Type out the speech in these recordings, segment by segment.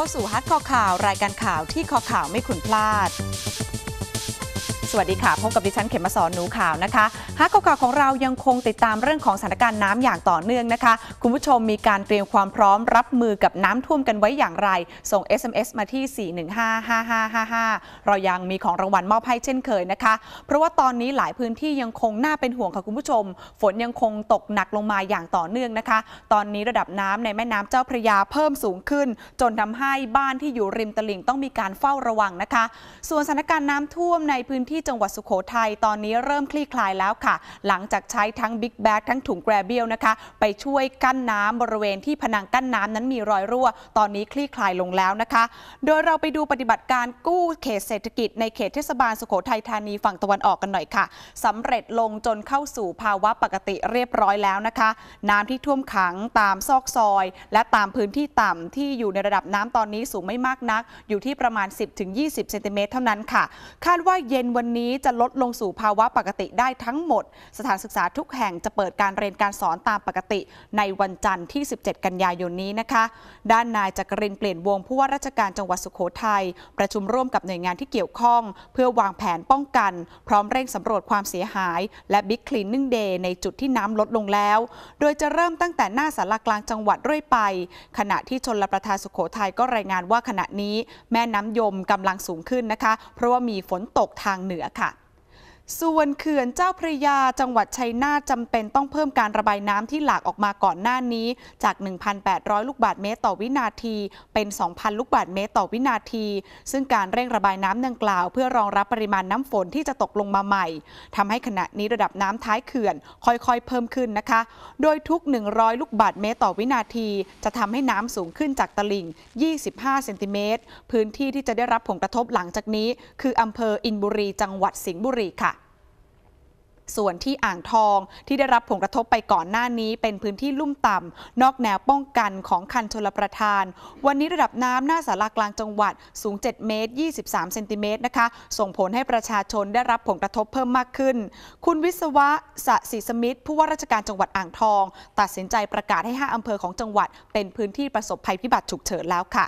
เข้าสู่ฮัทคอข่าว รายการข่าวที่คอข่าวไม่ขุนพลาด สวัสดีค่ะ พบกับดิฉันเขมมาสอนหนูข่าวนะคะ ฮัทคอข่าวของเรายังคงติดตามเรื่องของสถานการณ์น้ำอย่างต่อเนื่องนะคะ คุณผู้ชมมีการเตรียมความพร้อมรับมือกับน้ำท่วมกันไว้อย่างไร ส่ง SMS มาที่ 4155555 เรายังมีของรางวัลมอบให้เช่นเคยนะคะ เพราะว่าตอนนี้หลายพื้นที่ยังคงน่าเป็นห่วงค่ะคุณผู้ชม ฝนยังคงตกหนักลงมาอย่างต่อเนื่องนะคะ ตอนนี้ระดับน้ำในแม่น้ำเจ้าพระยาเพิ่มสูงขึ้น จนทำให้บ้านที่อยู่ริมตลิ่งต้องมีการเฝ้าระวังนะคะ ส่วนสถานการณ์น้ำท่วมในพื้นที่จังหวัดสุโขทัยตอนนี้เริ่มคลี่คลายแล้วค่ะหลังจากใช้ทั้งบิ๊กแบกทั้งถุงแกรเบียลนะคะ ไปช่วยกั้นน้ำบริเวณที่ผนังกั้นน้ำนั้นมีรอยรั่ว ตอนนี้คลี่คลายลงแล้วนะคะ โดยเราไปดูปฏิบัติการกู้เขตเศรษฐกิจในเขตเทศบาลสุโขทัยธานีฝั่งตะวันออกกันหน่อยค่ะสำเร็จลงจนเข้าสู่ภาวะปกติเรียบร้อยแล้วนะคะ น้ำที่ท่วมขังตามซอกซอย และตามพื้นที่ต่ำที่อยู่ในระดับน้ำตอนนี้สูงไม่มากนัก อยู่ที่ประมาณ 10-20เซนติเมตรเท่านั้นค่ะ คาดว่าเย็นวันนี้จะลดลงสู่ภาวะปกติได้ทั้งหมดสถานศึกษาทุกแห่งจะเปิดการเรียนการสอนตามปกติ ในวันจันทร์ที่ 17 กันยายนนี้นะคะ ด้านนายจักรินเปลี่ยนวงผู้ว่าราชการจังหวัดสุโขทัยประชุมร่วมกับหน่วยงานที่เกี่ยวข้อง เพื่อวางแผนป้องกัน พร้อมเร่งสำรวจความเสียหาย และบิ๊กคลีนนิ่งเดย์ในจุดที่น้ำลดลงแล้ว โดยจะเริ่มตั้งแต่หน้าสารกลางจังหวัดเรื่อยไป ขณะที่ชนรประทานสุโขทัยก็รายงานว่าขณะนี้ แม่น้ำยมกำลังสูงขึ้นนะคะ เพราะว่ามีฝนตกทางเหนือค่ะ ส่วนเขื่อนเจ้าพระยาจังหวัดชัยนาทจำเป็นต้องเพิ่มการระบายน้ำที่หลากออกมาก่อนหน้านี้ จาก 1,800 ลูกบาศก์เมตรต่อวินาที เป็น 2,000 ลูกบาศก์เมตรต่อวินาที ซึ่งการเร่งระบายน้ำดังกล่าว เพื่อรองรับปริมาณน้ำฝนที่จะตกลงมาใหม่ทำให้ขณะนี้ระดับน้ำท้ายเขื่อนค่อยๆ เพิ่มขึ้นนะคะ โดยทุก 100 ลูกบาศก์เมตรต่อวินาที จะทำให้น้ำสูงขึ้นจากตลิ่ง 25 เซนติเมตรพื้นที่ที่จะได้รับผลกระทบหลังจากนี้ คืออำเภออินบุรี จังหวัดสิงห์บุรีค่ะ ส่วนที่อ่างทองที่ได้รับผลกระทบไปก่อนหน้านี้ เป็นพื้นที่ลุ่มต่ำนอกแนวป้องกันของคันชลประทาน วันนี้ระดับน้ำหน้าสารากลางจังหวัดสูง 7 เมตร 23 เซนติเมตรนะคะ ส่งผลให้ประชาชนได้รับผลกระทบเพิ่มมากขึ้น คุณวิศวะสศิสมิทธ์ผู้ว่าราชการจังหวัดอ่างทอง ตัดสินใจประกาศให้ 5 อำเภอของจังหวัด เป็นพื้นที่ประสบภัยพิบัติฉุกเฉินแล้วค่ะ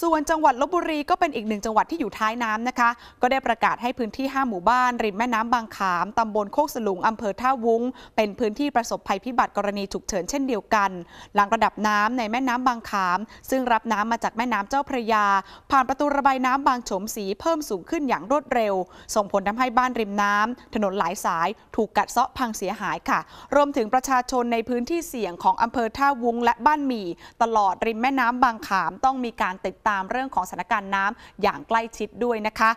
ส่วนจังหวัดลบบุรีก็เป็นอีกหนึ่งจังหวัดที่อยู่ท้ายน้ำนะคะ ก็ได้ประกาศให้พื้นที่ 5 หมู่บ้าน ริมแม่น้ำบางขามตำบลโคกสลุงอำเภอท่าวุ้ง เป็นพื้นที่ประสบภัยพิบัติกรณีฉุกเฉินเช่นเดียวกัน หลังระดับน้ำในแม่น้ำบางขาม ซึ่งรับน้ำมาจากแม่น้ำเจ้าพระยา ผ่านประตูระบายน้ำบางโฉมสีเพิ่มสูงขึ้นอย่างรวดเร็ว ส่งผลทำให้บ้านริมน้ำถนนหลายสาย ถูกกัดเซาะพังเสียหายค่ะ รวมถึงประชาชนในพื้นที่เสี่ยงของอำเภอท่าวุ้งและบ้านหมี่ ตลอดริมแม่น้ำบางขามต้องมีการติดตามเรื่องของสถานการณ์น้ำอย่างใกล้ชิดด้วยนะคะ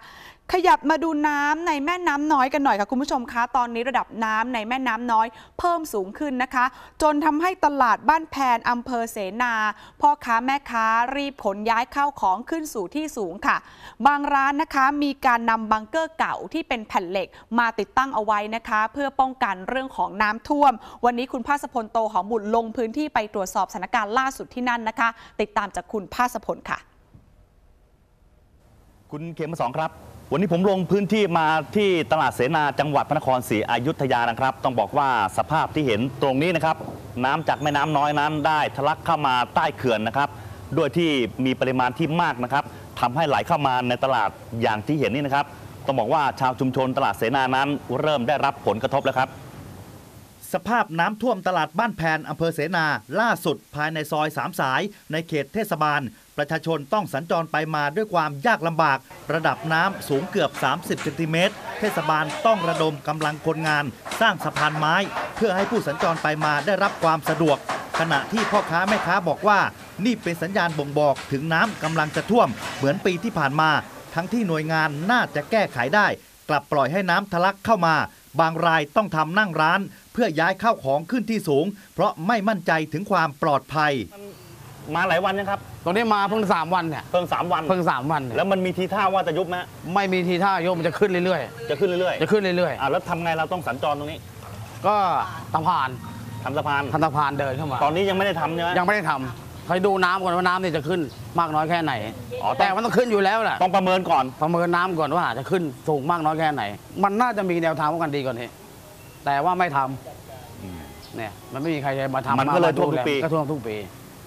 ขยับมาดูน้ำในแม่น้ำน้อยกันหน่อยค่ะคุณผู้ชมคะ ตอนนี้ระดับน้ำในแม่น้ำน้อย เพิ่มสูงขึ้นนะคะ จนทำให้ตลาดบ้านแพนอำเภอเสนาพ่อค้าแม่ค้ารีบขนย้ายข้าวของขึ้นสู่ที่สูงค่ะ บางร้านนะคะมีการนำบังเกอร์เก่าที่เป็นแผ่นเหล็กมาติดตั้งเอาไว้นะคะ เพื่อป้องกันเรื่องของน้ำท่วม วันนี้คุณภาสพลโตหอมบุญลงพื้นที่ไปตรวจสอบสถานการณ์ล่าสุดที่นั่นนะคะ ติดตามจากคุณภาสพลค่ะ คุณเขมสองครับ วันนี้ผมลงพื้นที่มาที่ตลาดเสนาจังหวัดพระนครศรีอยุธยานะครับ ต้องบอกว่าสภาพที่เห็นตรงนี้นะครับ น้ำจากแม่น้ำน้อยนั้นได้ทะลักเข้ามาใต้เขื่อนนะครับด้วยที่มีปริมาณที่มากนะครับทำให้ไหลเข้ามาในตลาดอย่างที่เห็นนี่นะครับ ต้องบอกว่าชาวชุมชนตลาดเสนานั้นเริ่มได้รับผลกระทบแล้วครับ สภาพน้ำท่วมตลาดบ้านแพนอำเภอเสนาล่าสุดภายในซอยสามสาย ในเขตเทศบาล ประชาชนต้องสัญจรไปมาด้วยความยากลำบาก ระดับน้ำสูงเกือบ 30เซนติเมตรเทศบาลต้องระดมกำลังคนงาน สร้างสะพานไม้ เพื่อให้ผู้สัญจรไปมาได้รับความสะดวก ขณะที่พ่อค้าแม่ค้าบอกว่า นี่เป็นสัญญาณบ่งบอกถึงน้ำกำลังจะท่วม เหมือนปีที่ผ่านมา ทั้งที่หน่วยงานน่าจะแก้ไขได้ กลับปล่อยให้น้ำทะลักเข้ามา บางรายต้องทำนั่งร้าน พื่อย้ายข้าวของขึ้นที่สูง เพราะไม่มั่นใจถึงความปลอดภัย มาหลายวันนะครับตรงนี้มาเพิ่งสามวันเนี่ยเพิ่งสามวัน เพิ่งสามวันเนี่ยแล้วมันมีทีท่าว่าจะยุบไหมไม่มีทีท่าโยมมันจะขึ้นเรื่อยจะขึ้นเรื่อยๆ จะขึ้นเรื่อยๆอ่าแล้วทำไงเราต้องสัญจรตรงนี้ๆก็สะพานทำสะพานทันสะพานเดินเข้ามาตอนนี้ยังไม่ได้ทำใช่ไหมยังไม่ได้ทำคอยดูน้ำก่อนว่าน้ำเนี่ยจะขึ้นมากน้อยแค่ไหนอ๋อแต่มันต้องขึ้นอยู่แล้วแหละต้องประเมินก่อน ประเมินน้ำก่อนว่าจะขึ้นสูงมากน้อยแค่ไหน มันน่าจะมีแนวทางป้องกันดีกว่านี้แต่ว่าไม่ทำ เนี่ยมันไม่มีใครจะมาทำมันก็เลยาท่วมทุกปีดูแก็ท่วมทุกปี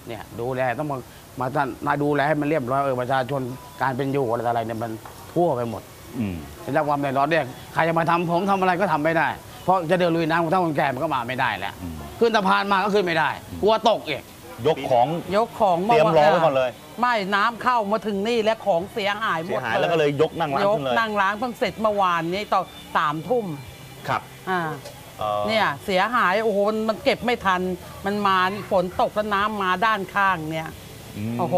เนี่ยดูแลต้องมามาท่านมาดูแลให้มันเรียบร้อยเออประชาชนการเป็นอยู่อะไรต่ออะไรเนี่ยมันทั่วไปหมดอืมได้รับความเดือดร้อนเนี่ยใครจะมาทำผมทำอะไรก็ทำไม่ได้ เพราะจะเดินลุยน้ำของท่าคนแก่มันก็มาไม่ได้แล้วอืมขึ้นสะพานมาก็ขึ้นไม่ได้ กลัวตกอีกยกของยกของเตรียมรอไว้ก่อนเลย ไม่น้ำเข้ามาถึงนี่และของเสียหายหเสีมยดหายแล้วก็เลยยกนั่งร้านยกขึ้นเลยนั่งล้างเพิ่งเสร็จเมื่อวานนี้ตอนสามทุ่มครับอ่าอ่อ เนี่ยเสียหายโอ้โหมันมันเก็บไม่ทัน มันมาฝนตกแล้วน้ำมาด้านข้างเนี่ยมโอ้โห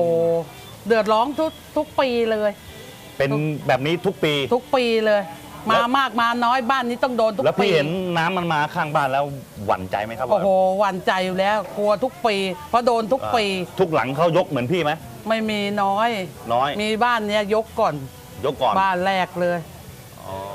เดือดร้อนทุกทุกปีเลย เป็นแบบนี้ทุกปี ทุกปีเลย แล้มาว มากมาน้อยบ้านนี้ต้องโดนทุกแล้วปีพี่เห็นน้ำมันมาข้างบ้านแล้วหวั่นใจไหมครับโอ้โหหวั่นใจอยู่แล้วกลัวทุกปี เพราะโดนทุกอ่าปีทุกหลังเขายกเหมือนพี่ไหมไม่มีน้อย น้อยมีบ้านเนี้ยยกก่อนยกก่อนบ้านแรกเลย อ๋อเนี่ย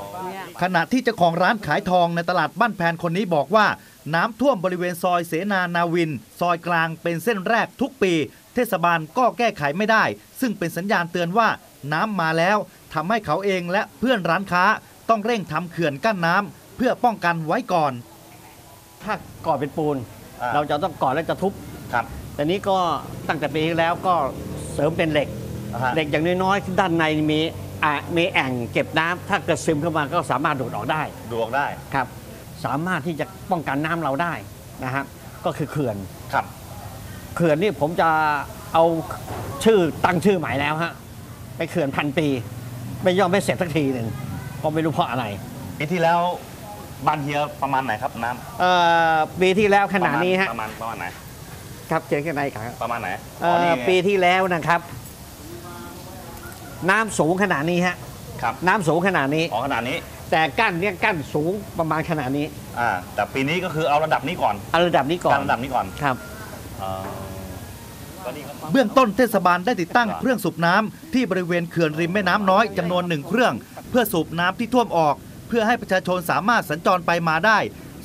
ขณะที่เจ้าของร้านขายทองในตลาดบ้านแพนคนนี้บอกว่า น้ำท่วมบริเวณซอยเสนานาวิน ซอยกลางเป็นเส้นแรกทุกปี เทศบาลก็แก้ไขไม่ได้ ซึ่งเป็นสัญญาณเตือนว่าน้ำมาแล้วทำให้เขาเองและเพื่อนร้านค้าต้องเร่งทำเขื่อนกั้นน้ำเพื่อป้องกันไว้ก่อน ถ้าก่อเป็นปูน อ่า เราจะต้องก่อแล้วจะทุบครับแต่นี้ก็ตั้งแต่ปีที่แล้วก็เสริมเป็นเหล็ก อ่าฮะ เหล็กอย่างน้อยๆที่ด้านในมี อะมีแอ่งเก็บน้ำถ้าเกิดซึมเข้ามาก็สามารถดูดออกได้ดูออกได้ครับ สามารถที่จะป้องกันน้ำเราได้นะฮะก็คือเขื่อน ครับ เขื่อนนี่ผมจะเอาชื่อตั้งชื่อใหม่แล้วฮะไปเขื่อนพันปี ไม่ยอมไม่เสร็จสักทีหนึ่งก็ไม่รู้เพราะอะไรปีที่แล้วบ้านเฮียประมาณไหนครับน้ำเอ่อปีที่แล้วขนาดนี้ฮะประมาณประมาณไหน ครับเจอกันไหนครับประมาณไหนเอ่อนี่ปีที่แล้วนะครับ น้ำสูงขนาดนี้ฮะครับน้ำสูงขนาดนี้อ๋อขนาดนี้แต่กั้นเนี่ยกั้นสูงประมาณขนาดนี้อ่าแต่ปีนี้ก็คือเอาระดับนี้ก่อนเอาระดับนี้ก่อนการระดับนี้ก่อนครับอ่าก็ดีครับ เบื้องต้นเทศบาลได้ติดตั้งเครื่องสูบน้ำที่บริเวณเขื่อนริมแม่น้ำน้อยจำนวนหนึ่งเครื่อง เพื่อสูบน้ำที่ท่วมออก เพื่อให้ประชาชนสามารถสัญจรไปมาได้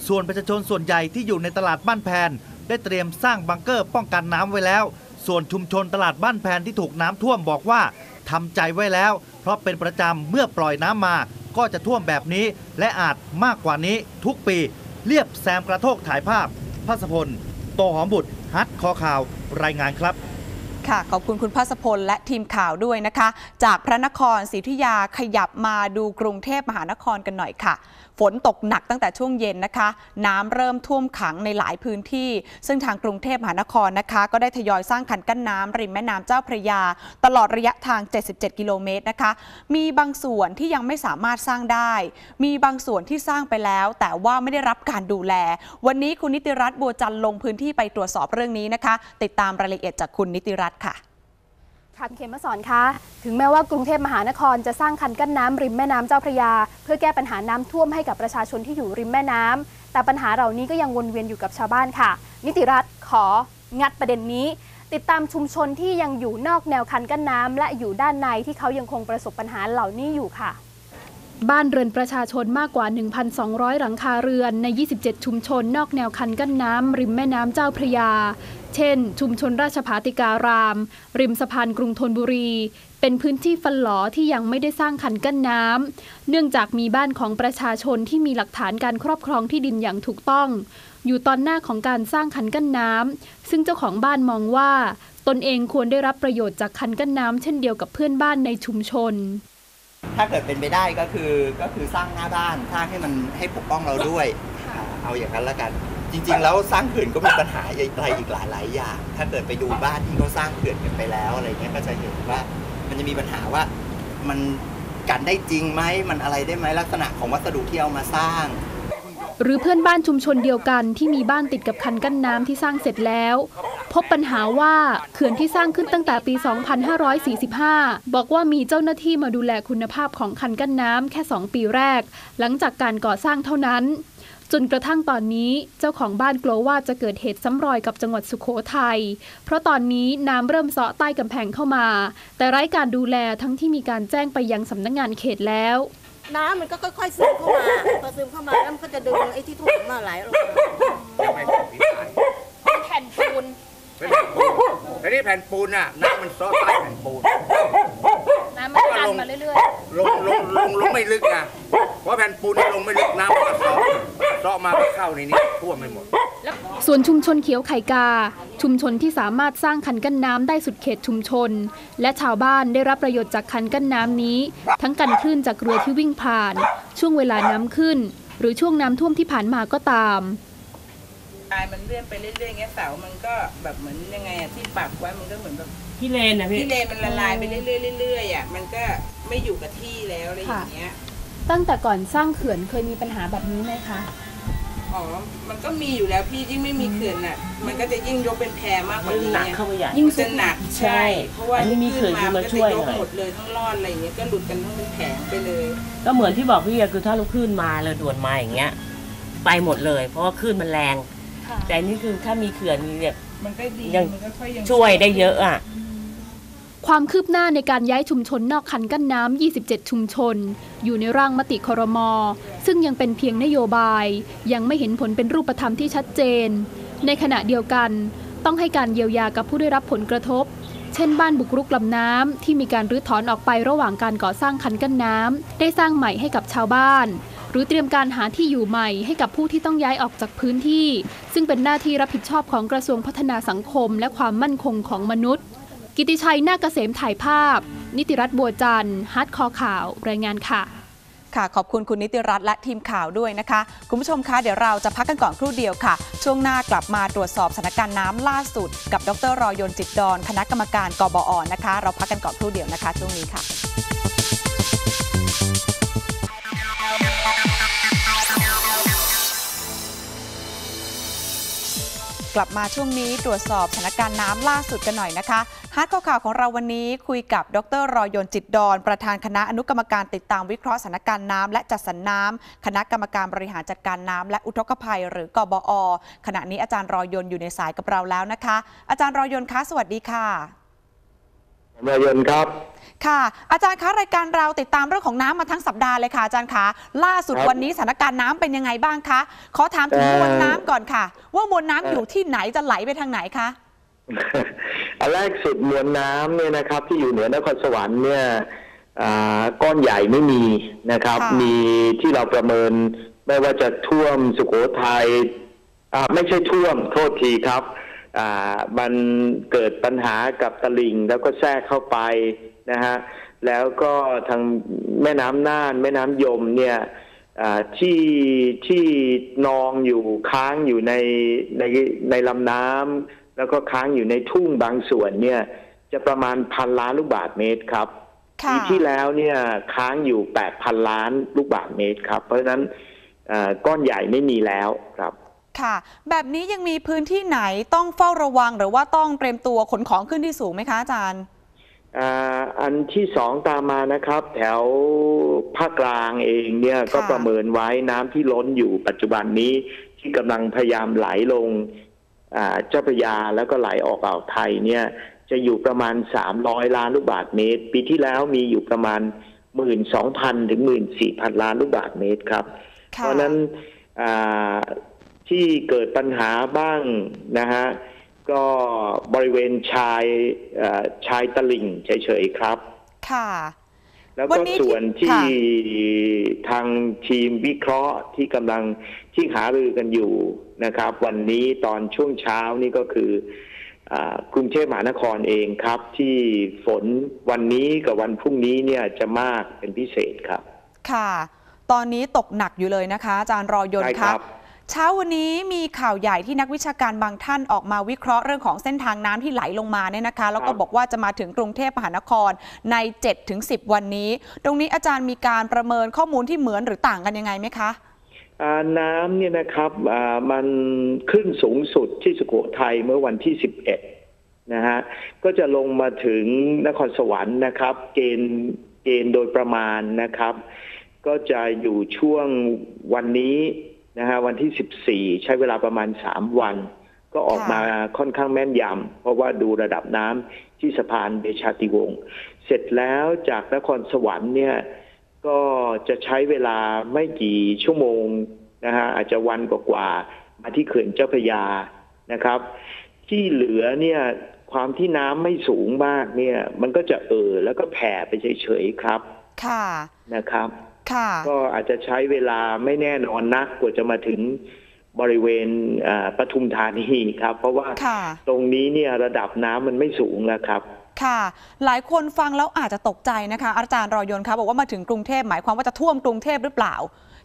ส่วนประชาชนส่วนใหญ่ที่อยู่ในตลาดบ้านแพน ได้เตรียมสร้างบังเกอร์ป้องกันน้ำไว้แล้ว ส่วนชุมชนตลาดบ้านแพนที่ถูกน้ำท่วมบอกว่า ทำใจไว้แล้ว เพราะเป็นประจำเมื่อปล่อยน้ำมา ก็จะท่วมแบบนี้ และอาจมากกว่านี้ทุกปี เรียบแซมกระโทกถ่ายภาพพัสพล โตหอมบุตรฮัทคอข่าว รายงานครับค่ะขอบคุณคุณพัสพลและทีมข่าวด้วยนะคะ จากพระนครศรีธุยาขยับมาดูกรุงเทพมหานครกันหน่อยค่ะ ฝนตกหนักตั้งแต่ช่วงเย็นนะคะ น้ำเริ่มท่วมขังในหลายพื้นที่ ซึ่งทางกรุงเทพมหานครนะคะ ก็ได้ทยอยสร้างคันกั้นน้ำริมแม่น้ำเจ้าพระยา ตลอดระยะทาง 77 กิโลเมตรนะคะ มีบางส่วนที่ยังไม่สามารถสร้างได้ มีบางส่วนที่สร้างไปแล้ว แต่ว่าไม่ได้รับการดูแล วันนี้คุณนิติรัตน์บัวจันทร์ลงพื้นที่ไปตรวจสอบเรื่องนี้นะคะ ติดตามรายละเอียดจากคุณนิติรัตน์ค่ะ ค่ะคุณเขมมาสอนคะถึงแม้ว่ากรุงเทพมหานครจะสร้างคันกั้นน้ำริมแม่น้ำเจ้าพระยา เพื่อแก้ปัญหาน้ำท่วมให้กับประชาชนที่อยู่ริมแม่น้ำแต่ปัญหาเหล่านี้ก็ยังวนเวียนอยู่กับชาวบ้านค่ะ นิติรัตของัดประเด็นนี้ ติดตามชุมชนที่ยังอยู่นอกแนวคันกั้นน้ำและอยู่ด้านในที่เขายังคงประสบปัญหาเหล่านี้อยู่ค่ะ บ้านเรือนประชาชนมากกว่า 1,200 หลังคาเรือนใน 27 ชุมชน นอกแนวคันกั้นน้ำ ริมแม่น้ำเจ้าพระยา เช่น ชุมชนราชภาติการาม ริมสะพานกรุงธนบุรี เป็นพื้นที่ฟันหลอที่ยังไม่ได้สร้างคันกั้นน้ำ เนื่องจากมีบ้านของประชาชนที่มีหลักฐานการครอบครองที่ดินอย่างถูกต้อง อยู่ตอนหน้าของการสร้างคันกั้นน้ำ ซึ่งเจ้าของบ้านมองว่า ตนเองควรได้รับประโยชน์จากคันกั้นน้ำเช่นเดียวกับเพื่อนบ้านในชุมชน ถ้าเกิดเป็นไปได้ก็คือก็คือสร้างหน้าบ้านสร้างให้มันให้ปกป้องเราด้วย เอาอย่างนั้นละกัน จริง ๆ แล้วสร้างเขื่อนก็มีปัญหาอะไรอีกหลาย ๆ อย่าง ถ้าเกิดไปดูบ้านที่เขาสร้างเขื่อนกันไปแล้วอะไรเงี้ยก็จะเห็นว่ามันจะมีปัญหาว่ามันกันได้จริงไหมมันอะไรได้ไหมลักษณะของวัสดุที่เอามาสร้าง หรือเพื่อนบ้านชุมชนเดียวกันที่มีบ้านติดกับคันกั้นน้ำที่สร้างเสร็จแล้ว พบปัญหาว่าเขื่อนที่สร้างขึ้นตั้งแต่ปี 2545 บอกว่ามีเจ้าหน้าที่มาดูแลคุณภาพของคันกั้นน้ำแค่ 2 ปีแรก หลังจากการก่อสร้างเท่านั้น จนกระทั่งตอนนี้เจ้าของบ้านกลัวว่าจะเกิดเหตุซ้ำรอยกับจังหวัดสุขโขทัย เพราะตอนนี้น้ำเริ่มเซาะใต้กำแพงเข้ามา แต่ไร้การดูแลทั้งที่มีการแจ้งไปยังสำนักงานเขตแล้ว น้ำมันก็ค่อยๆซึมเข้ามาพอซึมเข้ามาแล้วมันก็จะดึงไอ้ที่ถ่วมมาไหลลงมาเป็นแผ่นปูน เป็นแผ่นปูนแต่นี่แผ่นปูนน่ะน้ำมันซอใต้แผ่นปูน มันดันมาเรื่อยลงลงลงลงไม่ลึกนะเพราะแผ่นปูนนี่ลงไม่ลึกน้ำมันก็ซอซอมาก็เข้าในนี้ท่วมไปหมดๆแล้วส่วนชุมชนเขียวไข่กา ชุมชนที่สามารถสร้างคันกั้นน้ำได้สุดเขตชุมชน และชาวบ้านได้รับประโยชน์จากคันกั้นน้ำนี้ ทั้งกันคลื่นจากเรือที่วิ่งผ่าน ช่วงเวลาน้ำขึ้น หรือช่วงน้ำท่วมที่ผ่านมาก็ตามตายมันเลื่อนไปเรื่อยๆเงี้ยเสามันก็แบบเหมือนยังไงอะที่ปักไว้มันก็เหมือนแบบพี่เลนนะพี่ที่เลนมันละลายไปเรื่อยๆเรื่อยๆอะมันก็ไม่อยู่กับที่แล้วอะไรอย่างเงี้ย ตั้งแต่ก่อนสร้างเขื่อนเคยมีปัญหาแบบนี้ไหมคะ อ๋อ มันก็มีอยู่แล้วพี่ยิ่งไม่มีเขื่อนอะ มันก็จะยิ่งยกเป็นแพรมากกว่านี้หนักเข้าไปใหญ่ ยิ่ง จะหนักใช่ เพราะว่าอันนี้มีเขื่อนขึ้นมาช่วยก็หน่จะอยกหมดเลยทั้งรอดอะไรอย่างเงี้ยก็หลุดกันทั้งเป็นแผงไปเลย ก็เหมือนที่บอกพี่อะคือถ้าลูกคลื่นมาเลยด่วนมาอย่างเงี้ย ไปหมดเลย เพราะว่าคลื่นมันแรง แต่อันนี่คือถ้ามีเขื่อนมีเนี่ยมันก็ดียังมันก็ค่อยยังช่วยได้เยอะอะ ความคืบหน้าในการย้ายชุมชนนอกคันกั้นน้ำ 27 ชุมชน อยู่ในร่างมติครม ซึ่งยังเป็นเพียงนโยบาย ยังไม่เห็นผลเป็นรูปธรรมที่ชัดเจน ในขณะเดียวกัน ต้องให้การเยียวยากับผู้ได้รับผลกระทบ เช่นบ้านบุกรุกลำน้ำที่มีการรื้อถอนออกไประหว่างการก่อสร้างคันกั้นน้ำได้สร้างใหม่ให้กับชาวบ้าน หรือเตรียมการหาที่อยู่ใหม่ให้กับผู้ที่ต้องย้ายออกจากพื้นที่ ซึ่งเป็นหน้าที่รับผิดชอบของกระทรวงพัฒนาสังคม และความมั่นคงของมนุษย์ กิติชัยนาคเกษมถ่ายภาพ นิติรัตน์บัวจันทร์ฮัทคอข่าว รายงานค่ะค่ะขอบคุณคุณนิติรัตน์และทีมข่าวด้วยนะคะ คุณผู้ชมคะเดี๋ยวเราจะพักกันก่อนครู่เดียวค่ะ ช่วงหน้ากลับมาตรวจสอบสถานการณ์น้ำล่าสุด กับดรรอยนจิตดอนคณะกรรมการกบอนะคะ เราพักกันก่อนครู่เดียวนะคะ ช่วงนี้ค่ะ กลับมาช่วงนี้ตรวจสอบสถานการณ์น้ำล่าสุดกันหน่อยนะคะฮาร์ดข่าวของเราวันนี้คุยกับดรรอยนจิตดอน ประธานคณะอนุกรรมการติดตามวิเคราะห์สถานการณ์น้ำและจัดสรรน้ำคณะกรรมการบริหารจัดการน้ำและอุทกภัย หรือกบอ ขณะนี้อาจารย์รอยนอยู่ในสายกับเราแล้วนะคะ อาจารย์รอยนคะสวัสดีค่ะ รายนครับ ค่ะ อาจารย์คะรายการเราติดตามเรื่องของน้ำมาทั้งสัปดาห์เลยค่ะอาจารย์คะล่าสุดครับวันนี้สถานการณ์น้ำเป็นยังไงบ้างคะขอถามถึงเอ่อมวลน้ำก่อนค่ะ ว่ามวลน้ำเอ่อออยู่ที่ไหนจะไหลไปทางไหนคะอันแรกสุดมวลน้ำเนี่ยนะครับ ที่อยู่เหนือนครสวรรค์เนี่ยอ่าก้อนใหญ่ไม่มีนะครับค่ะมีที่เราประเมินไม่ว่าจะท่วมสุโขทัยอ่าไม่ใช่ท่วมโทษทีครับอ่า มันเกิดปัญหากับตลิ่งแล้วก็แทรกเข้าไปนะฮะแล้วก็ทางแม่น้ำน่าน แม่น้ำยมเนี่ยอ่าที่ที่นองอยู่ค้างอยู่ในในในลำน้ำแล้วก็ค้างอยู่ในทุ่งบางส่วนเนี่ยจะประมาณพันล้านลูกบาศก์เมตรครับค่ะปีที่แล้วเนี่ยค้างอยู่8,000ล้านลูกบาศก์เมตรครับ เพราะฉะนั้นเอ่อก้อนใหญ่ไม่มีแล้วครับ ค่ะ แบบนี้ยังมีพื้นที่ไหนต้องเฝ้าระวัง หรือว่าต้องเตรียมตัวขนของขึ้นที่สูงไหมคะอาจารย์อ่าอันที่สองตามมานะครับ แถวภาคกลางเองเนี่ยก็ประเมินไว้น้ำที่ล้นอยู่ปัจจุบันนี้ที่กำลังพยายามไหลลงอ่าเจ้าพระยาแล้วก็ไหลออกอ่าวไทยเนี่ยจะอยู่ประมาณ 300 ล้านลูกบาศก์เมตร ปีที่แล้วมีอยู่ประมาณ 12,000 ถึง 14,000 ล้านลูกบาศก์เมตรครับ เพราะฉะนั้นอ่า ที่เกิดปัญหาบ้างนะฮะก็บริเวณชายเอ่อชายตลิ่งเฉยๆครับ ค่ะ แล้ววัก็นนี้ส่วนที่ที่ค่ะทางทีมวิเคราะห์ที่กำลังที่หารือกันอยู่นะครับ วันนี้ตอนช่วงเช้านี่ก็คืออากรุงเทพมหานครเองครับ ที่ฝนวันนี้กับวันพรุ่งนี้เนี่ยจะมากเป็นพิเศษครับ ค่ะ ตอนนี้ตกหนักอยู่เลยนะคะ อาจารย์รอยนใช่คคะรับ เช้าวันนี้มีข่าวใหญ่ที่นักวิชาการบางท่านออกมาวิเคราะห์เรื่องของเส้นทางน้ำที่ไหลลงมาเนี่ยนะคะ แล้วก็บอกว่าจะมาถึงกรุงเทพมหานครใน 7-10 วันนี้ ตรงนี้อาจารย์มีการประเมินข้อมูลที่เหมือนหรือต่างกันยังไงไหมคะอ่าน้ำเนี่ยนะครับอ่ามันขึ้นสูงสุดที่สุโขทัยเมื่อวันที่ 11 นะฮะก็จะลงมาถึงนครสวรรค์นะครับ เกณฑ์เกณฑ์โดยประมาณนะครับ ก็จะอยู่ช่วงวันนี้ นะฮะวันที่ 14 ใช้เวลาประมาณ 3 วัน ก็ออกมาค่อนข้างแม่นยำเพราะว่าดูระดับน้ำที่สะพานเดชาติวงศ์เสร็จแล้วจากนครสวรรค์เนี่ยก็จะใช้เวลาไม่กี่ชั่วโมงนะฮะอาจจะวันกว่าๆมาที่เขื่อนเจ้าพระยานะครับ ที่เหลือเนี่ยความที่น้ำไม่สูงมากเนี่ย มันก็จะเอ่อแล้วก็แผ่ไปเฉยๆครับ ค่ะนะครับค่ะ ก็อาจจะใช้เวลาไม่แน่นอนนักกว่าจะมาถึงบริเวณอ่าปทุมธานีครับ เพราะว่าค่ะตรงนี้เนี่ยระดับน้ำมันไม่สูงแล้วครับค่ะ หลายคนฟังแล้วอาจจะตกใจนะคะ อาจารย์รอยนคะบอกว่ามาถึงกรุงเทพหมายความว่าจะท่วมกรุงเทพหรือเปล่า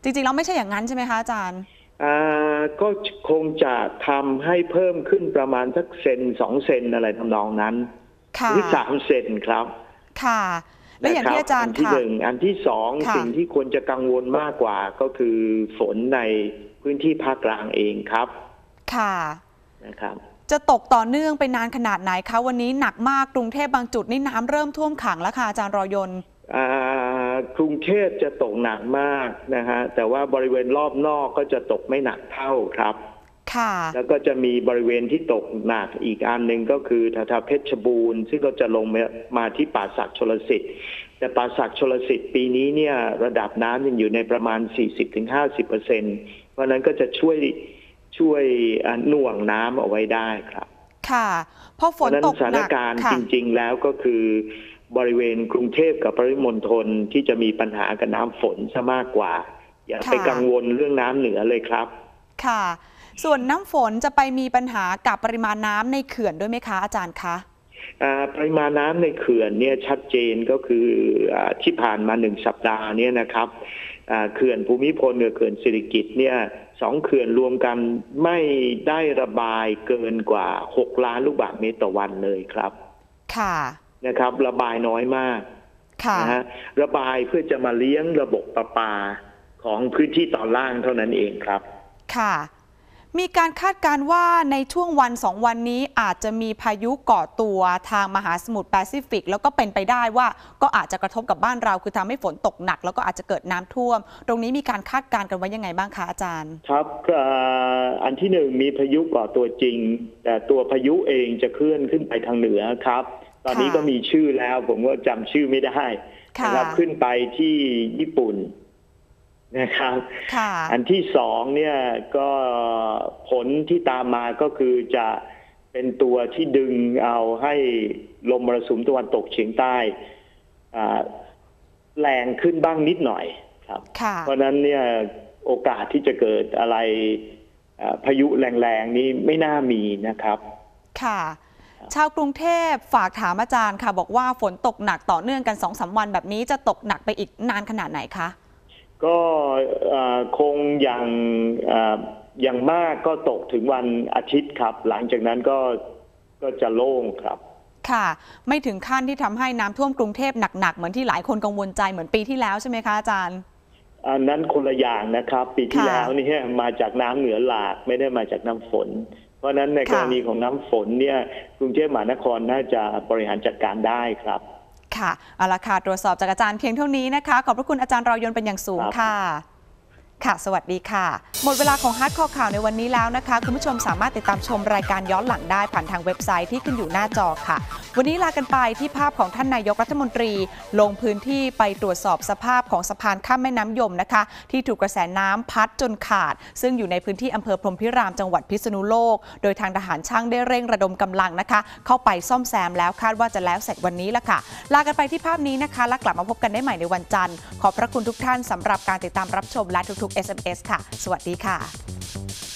จริงๆแล้วไม่ใช่อย่างนั้นใช่ไหมคะอาจารย์อ่าก็คงจะทำให้เพิ่มขึ้นประมาณสักเซนสองเซนอะไรทำนองนั้นค่ะหรือสามเซนครับ ค่ะ และอย่างที่นะคบอาจารย์นที่ค่ะหนึ่งอันที่สองค่ะสิ่งที่ควรจะกังวลมากกว่าก็คือฝนในพื้นที่ภาคกลางเองครับ ค่ะนะครับจะตกต่อเนื่องไปนานขนาดไหนคะวันนี้หนักมากกรุงเทพบางจุดนี่น้ำเริ่มท่วมขังแล้วค่ะอาจารย์รอยนอ่ากรุงเทพจะตกหนักมากนะฮะแต่ว่าบริเวณรอบนอกก็จะตกไม่หนักเท่าครับ ค่ะแล้วก็จะมีบริเวณที่ตกหนักอีกอันหนึ่งก็คือแถวๆเพชรบูรณ์ ซึ่งก็จะลงมามาที่ป่าสักชลสิทธิ์แต่ป่าสักชลสิทธิ์ปีนี้เนี่ยระดับน้ำยังอยู่ในประมาณ 40-50เปอร์เซ็นเพราะฉะนั้นก็จะช่วยช่วยอ่าหน่วงน้ำเอาไว้ได้ครับ ค่ะพอฝเพราะนฉะนั้นตกสถาหนนักการณ์ค่ะจริง ๆ แล้วก็คือบริเวณกรุงเทพกับปริมณฑลที่จะมีปัญหากับน้ำฝนซะมากกว่า อย่าไปค่ะกังวลเรื่องน้ำเหนือเลยครับ ค่ะ ส่วนน้ำฝนจะไปมีปัญหากับปริมาณน้ำในเขื่อนด้วยไหมคะอาจารย์คะอ่าปริมาณน้ำในเขื่อนเนี่ยชัดเจนก็คืออาที่ผ่านมาหนึ่งสัปดาห์เนี่ยนะครับอ่าเขื่อนภูมิพลกับเขื่อนสิริกิตเนี่ยสองเขื่อนรวมกันไม่ได้ระบายเกินกว่า 6 ล้านลูกบาศก์เมตรต่อวันเลยครับ ค่ะนะครับ ระบายน้อยมากค่ะนะฮะระบายเพื่อจะมาเลี้ยงระบบประปาของพื้นที่ตอนล่างเท่านั้นเองครับ ค่ะ มีการคาดการณ์ว่าในช่วงวันสองวันนี้อาจจะมีพายุก่อตัวทางมหาสมุทรแปซิฟิก แล้วก็เป็นไปได้ว่าก็อาจจะกระทบกับบ้านเรา คือทำให้ฝนตกหนัก แล้วก็อาจจะเกิดน้ำท่วม ตรงนี้มีการคาดการณ์กันไว้ยังไงบ้างคะอาจารย์ ครับอ่าอันที่หนึ่งมีพายุก่อตัวจริง แต่ตัวพายุเองจะเคลื่อนขึ้นไปทางเหนือครับ ตอนนี้ค่ะก็มีชื่อแล้วผมก็จำชื่อไม่ได้ค่ะนะครับขึ้นไปที่ญี่ปุ่น นะครับค่ะอันที่สองเนี่ยก็ผลที่ตามมาก็คือจะเป็นตัวที่ดึงเอาให้ลมมรสุมตะวันตกเฉียงใต้อ่าแรงขึ้นบ้างนิดหน่อยครับค่ะเพราะฉะนั้นเนี่ยโอกาสที่จะเกิดอะไรอ่าพายุแรงๆนี้ไม่น่ามีนะครับ ค่ะ ชาวกรุงเทพฝากถามอาจารย์ค่ะ บอกว่าฝนตกหนักต่อเนื่องกันสองสามวันแบบนี้จะตกหนักไปอีกนานขนาดไหนคะ ก็อ่าคงอย่างอ่าอย่างมากก็ตกถึงวันอาทิตย์ครับ หลังจากนั้นก็ก็จะโล่งครับ ค่ะ ไม่ถึงขั้นที่ทำให้น้ำท่วมกรุงเทพหนักๆ เหมือนที่หลายคนกังวลใจเหมือนปีที่แล้วใช่ไหมคะอาจารย์ อันนั้นคนละอย่างนะครับ ปีที่ค่ะแล้วเนี่ยมาจากน้ำเหนือหลากไม่ได้มาจากน้ำฝน เพราะฉะนั้นในกค่ะรณีของน้ำฝนเนี่ยกรุงเทพมหานครน่าจะบริหารจัดการได้ครับ ค่ะเอาละค่ะตรวจสอบจากอาจารย์เพียงเท่านี้นะคะ ขอบพระคุณอาจารย์รอยนเป็นอย่างสูงครับค่ะค่ะ สวัสดีค่ะ หมดเวลาของฮาร์ดคอร์ข่าวในวันนี้แล้วนะคะ คุณผู้ชมสามารถติดตามชมรายการย้อนหลังได้ผ่านทางเว็บไซต์ที่ขึ้นอยู่หน้าจอค่ะ วันนี้ลากันไปที่ภาพของท่านนายกรัฐมนตรี ลงพื้นที่ไปตรวจสอบสภาพของสะพานข้ามแม่น้ำยมนะคะ ที่ถูกกระแสน้ำพัดจนขาด ซึ่งอยู่ในพื้นที่อำเภอพรมพิรามจังหวัดพิษณุโลก โดยทางทหารช่างได้เร่งระดมกำลังนะคะ เข้าไปซ่อมแซมแล้วคาดว่าจะแล้วเสร็จวันนี้ละค่ะ ลากันไปที่ภาพนี้นะคะแล้วกลับมาพบกันได้ใหม่ในวันจันทร์ ขอบพระคุณทุกท่านสำหรับการติดตามรับชมและทุกๆ SMS ค่ะ สวัสดีค่ะ